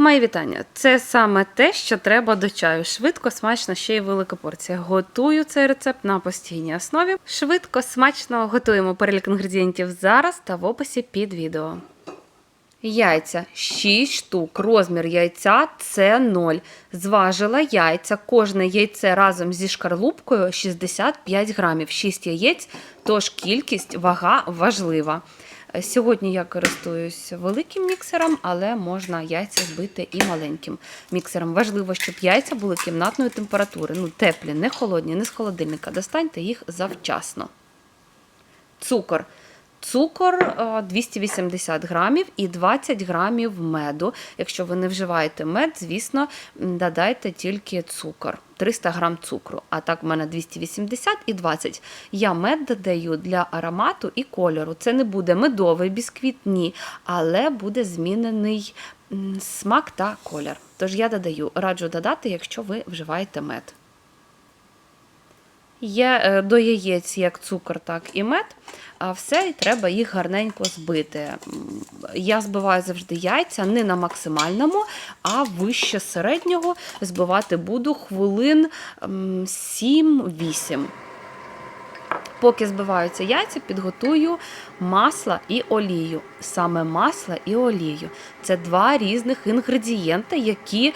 Мої вітання. Це саме те, що треба до чаю. Швидко, смачно, ще й велика порція. Готую цей рецепт на постійній основі. Швидко, смачно готуємо перелік інгредієнтів зараз та в описі під відео. Яйця 6 штук. Розмір яйця це 0. Зважила яйця. Кожне яйце разом зі шкарлупкою 65 грамів. 6 яєць, тож кількість, вага важлива. Сьогодні я користуюсь великим міксером, але можна яйця збити і маленьким міксером. Важливо, щоб яйця були кімнатної температури. Ну, теплі, не холодні, не з холодильника. Достаньте їх завчасно. Цукор. Цукор е, 280 грамів і 20 грамів меду. Якщо ви не вживаєте мед, звісно, додайте тільки цукор. 300 грам цукру, а так в мене 280 і 20. Я мед додаю для аромату і кольору. Це не буде медовий бісквіт, ні, але буде змінений смак та колір. Тож я додаю, раджу додати, якщо ви вживаєте мед. Є е, до яєць як цукор, так і мед, а все і треба їх гарненько збити. Я збиваю завжди яйця не на максимальному, а вище середнього збивати буду хвилин 7-8. Поки збиваються яйця, підготую масло і олію. Саме масло і олію. Це два різних інгредієнти, які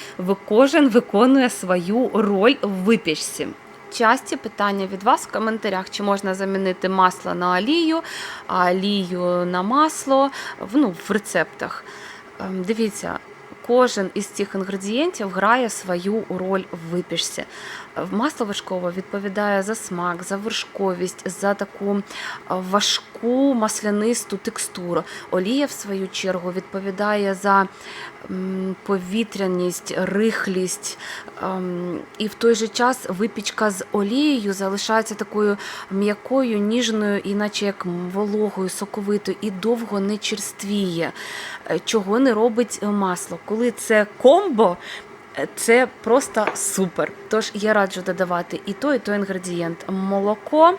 кожен виконує свою роль в випічці. Часті питання від вас в коментарях, чи можна замінити масло на олію, а олію на масло ну, в рецептах. Ем, Дивіться, кожен із цих інгредієнтів грає свою роль в випічці. Масло вершкове відповідає за смак, за вершковість, за таку е, важку маслянисту текстуру. Олія, в свою чергу, відповідає за повітряність, рихлість. ем, І в той же час випічка з олією залишається такою м'якою, ніжною, іначе як вологою, соковитою, і довго не черствіє, Е, чого не робить масло. Коли це комбо, е, це просто супер. Тож я раджу додавати і той, і той інгредієнт. Молоко.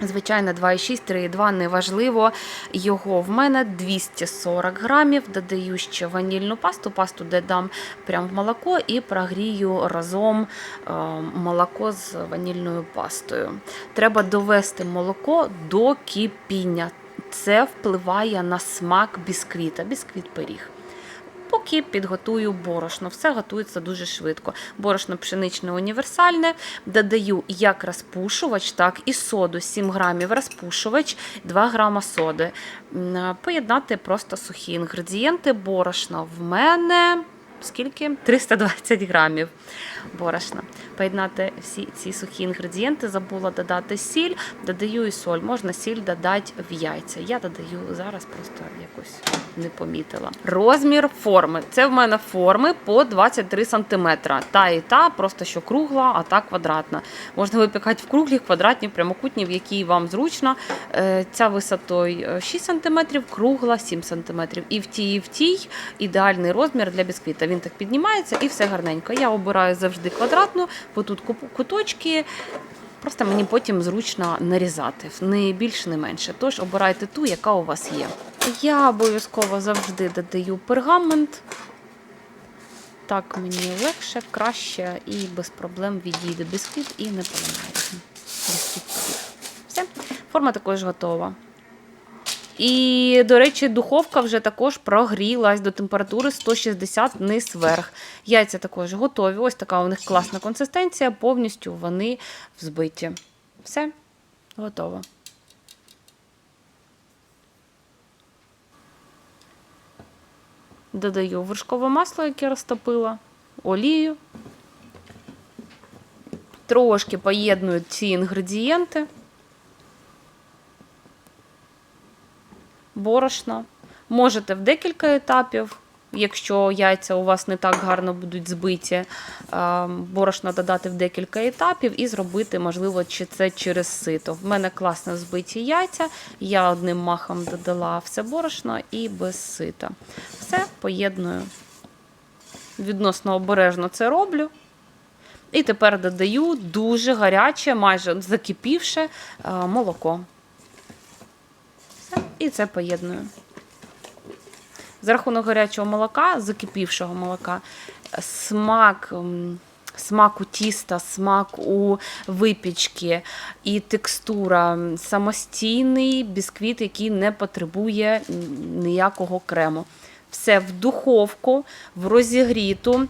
Звичайно, 2,6, 3,2 неважливо. Його в мене 240 грамів. Додаю ще ванільну пасту. Пасту додам прямо в молоко і прогрію разом е, молоко з ванільною пастою. Треба довести молоко до кипіння. Це впливає на смак бісквіта, бісквіт пиріг. Поки підготую борошно, все готується дуже швидко. Борошно пшеничне універсальне. Додаю як розпушувач, так і соду. 7 грамів розпушувач, 2 грама соди. Поєднати просто сухі інгредієнти. Борошна в мене скільки? 320 грамів борошна. Поєднати всі ці сухі інгредієнти, забула додати сіль, додаю і соль. Можна сіль додати в яйця. Я додаю зараз, просто якось не помітила. Розмір форми. Це в мене форми по 23 см. Та і та, просто що кругла, а та квадратна. Можна випікати в круглі, квадратні, прямокутні, в якій вам зручно. Е, Ця висотою 6 см, кругла 7 см. І в тій, і в тій ідеальний розмір для бісквіта. Він так піднімається і все гарненько. Я обираю завжди квадратну, бо тут куточки. Просто мені потім зручно нарізати, не більше, не менше. Тож обирайте ту, яка у вас є. Я обов'язково завжди додаю пергамент. Так мені легше, краще і без проблем відійде бісквіт і не поламається. Все, форма також готова. І, до речі, духовка вже також прогрілась до температури 160 низ вверх. Яйця також готові. Ось така у них класна консистенція, повністю вони взбиті. Все, готово. Додаю вершкове масло, яке розтопила, олію. Трошки поєдную ці інгредієнти. Борошна. Можете в декілька етапів, якщо яйця у вас не так гарно будуть збиті, е, борошна додати в декілька етапів і зробити, можливо, чи це через сито. В мене класно збиті яйця, я одним махом додала все борошно і без сита. Все поєдную. Відносно обережно це роблю. І тепер додаю дуже гаряче, майже закипівше е, молоко. І це поєдную. За рахунок гарячого молока, закипівшого молока, смак. Смак у тіста, смак у випічки і текстура самостійний бісквіт, який не потребує ніякого крему. Все в духовку, в розігріту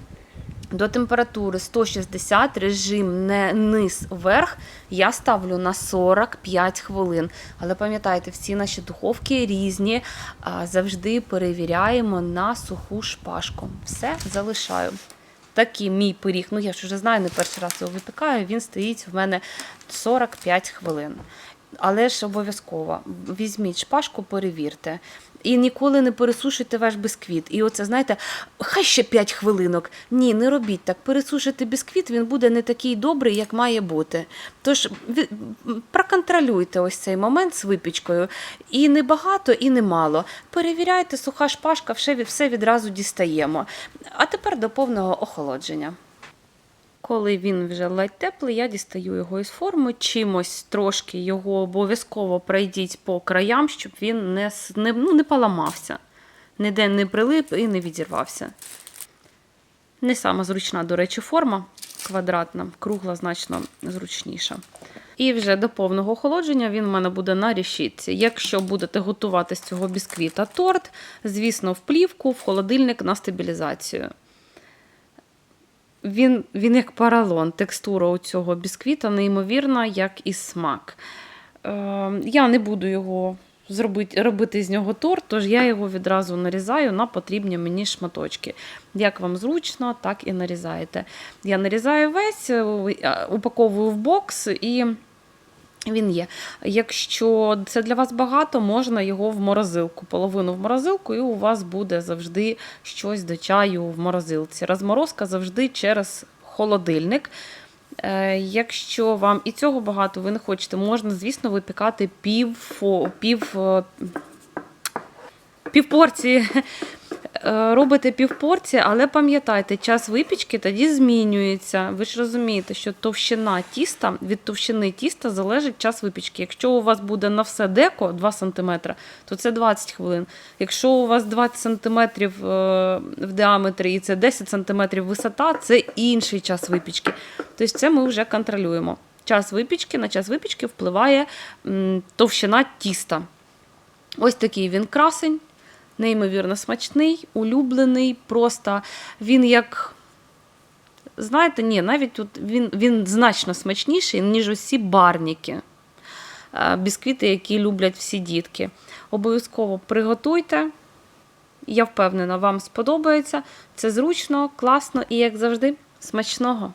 до температури 160, режим не низ вверх. Я ставлю на 45 хвилин. Але пам'ятайте, всі наші духовки різні. Завжди перевіряємо на суху шпажку. Все залишаю. Такий мій пиріг. Ну я ж вже знаю, не перший раз його випікаю. Він стоїть в мене 45 хвилин. Але ж обов'язково візьміть шпажку, перевірте. І ніколи не пересушуйте ваш бісквіт. І оце, знаєте, хай ще 5 хвилинок. Ні, не робіть так. Пересушуйте бісквіт, він буде не такий добрий, як має бути. Тож проконтролюйте ось цей момент з випічкою. І не багато, і не мало. Перевіряйте, суха шпажка, все відразу дістаємо. А тепер до повного охолодження. Коли він вже ледь теплий, я дістаю його із форми, чимось трошки його обов'язково пройдіть по краям, щоб він не, не, ну, не поламався, ніде не прилип і не відірвався. Не сама зручна, до речі, форма квадратна, кругла значно зручніша. І вже до повного охолодження він в мене буде на рішітці. Якщо будете готувати з цього бісквіта торт, звісно, в плівку, в холодильник на стабілізацію. Він, він як паралон, текстура у цього бісквіта неймовірна, як і смак. Е, я не буду його зробити, робити з нього торт, тож я його відразу нарізаю на потрібні мені шматочки. Як вам зручно, так і нарізаєте. Я нарізаю весь, е, упаковую в бокс і. Він є. Якщо це для вас багато, можна його в морозилку, половину в морозилку, і у вас буде завжди щось до чаю в морозилці. Розморозка завжди через холодильник. Е, Якщо вам і цього багато, ви не хочете, можна, звісно, випікати пів, пів, е, пів порції. Е, Робите півпорції, але пам'ятайте, час випічки тоді змінюється. Ви ж розумієте, що товщина тіста від товщини тіста залежить час випічки. Якщо у вас буде на все деко 2 см, то це 20 хвилин. Якщо у вас 20 см в діаметрі і це 10 см висота, це інший час випічки. Тобто це ми вже контролюємо. Час випічки на час випічки впливає товщина тіста. Ось такий він красень, неймовірно смачний, улюблений. Просто він як. Знаєте, ні, навіть тут він, він значно смачніший, ніж усі барніки. Е, Бісквіти, які люблять всі дітки. Обов'язково приготуйте. Я впевнена, вам сподобається. Це зручно, класно і, як завжди, смачного.